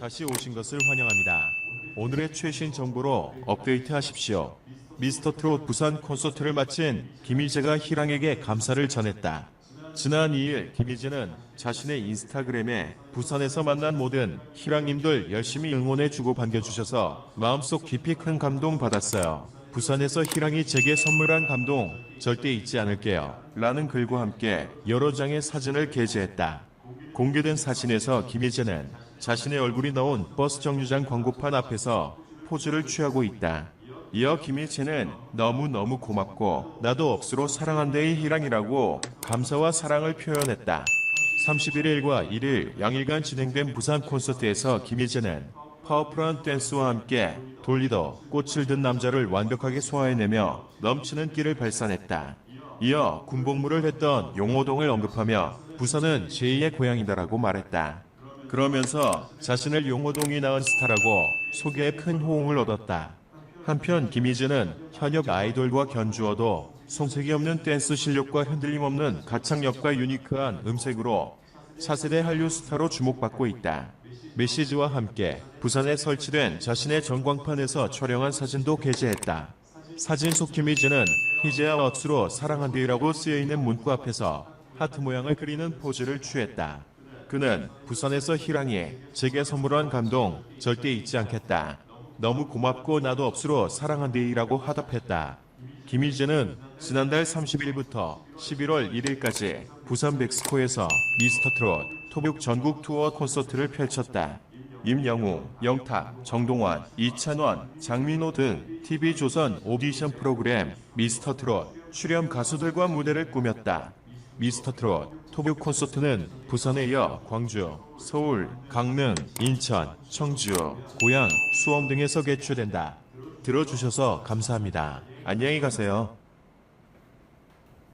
다시 오신 것을 환영합니다. 오늘의 최신 정보로 업데이트 하십시오. 미스터 트롯 부산 콘서트를 마친 김희재가 희랑에게 감사를 전했다. 지난 2일 김희재는 자신의 인스타그램에 부산에서 만난 모든 희랑님들 열심히 응원해주고 반겨주셔서 마음속 깊이 큰 감동 받았어요. 부산에서 희랑이 제게 선물한 감동 절대 잊지 않을게요. 라는 글과 함께 여러 장의 사진을 게재했다. 공개된 사진에서 김희재는 자신의 얼굴이 나온 버스 정류장 광고판 앞에서 포즈를 취하고 있다. 이어 김희재는 너무너무 고맙고 나도 억수로 사랑한대의 희랑이라고 감사와 사랑을 표현했다. 31일과 1일 양일간 진행된 부산 콘서트에서 김희재는 파워풀한 댄스와 함께 돌리더 꽃을 든 남자를 완벽하게 소화해내며 넘치는 끼를 발산했다. 이어 군복무를 했던 용호동을 언급하며 부산은 제2의 고향이다라고 말했다. 그러면서 자신을 용호동이 낳은 스타라고 소개에 큰 호응을 얻었다. 한편 김희재는 현역 아이돌과 견주어도 손색이 없는 댄스 실력과 흔들림 없는 가창력과 유니크한 음색으로 차세대 한류 스타로 주목받고 있다. 메시지와 함께 부산에 설치된 자신의 전광판에서 촬영한 사진도 게재했다. 사진 속 김희재는 희재야 억수로 사랑한대라고 쓰여있는 문구 앞에서 하트 모양을 그리는 포즈를 취했다. 그는 부산에서 희랑이 제게 선물한 감동 절대 잊지 않겠다. 너무 고맙고 나도 억수로 사랑한대이라고 화답했다. 김희재는 지난달 30일부터 11월 1일까지 부산 백스코에서 미스터 트롯 토북 전국 투어 콘서트를 펼쳤다. 임영웅, 영탁, 정동원, 이찬원, 장민호 등 TV조선 오디션 프로그램 미스터 트롯 출연 가수들과 무대를 꾸몄다. 미스터 트롯 토북 콘서트는 부산에 이어 광주, 서울, 강릉, 인천, 청주, 고양, 수원 등에서 개최된다. 들어주셔서 감사합니다. 안녕히 가세요.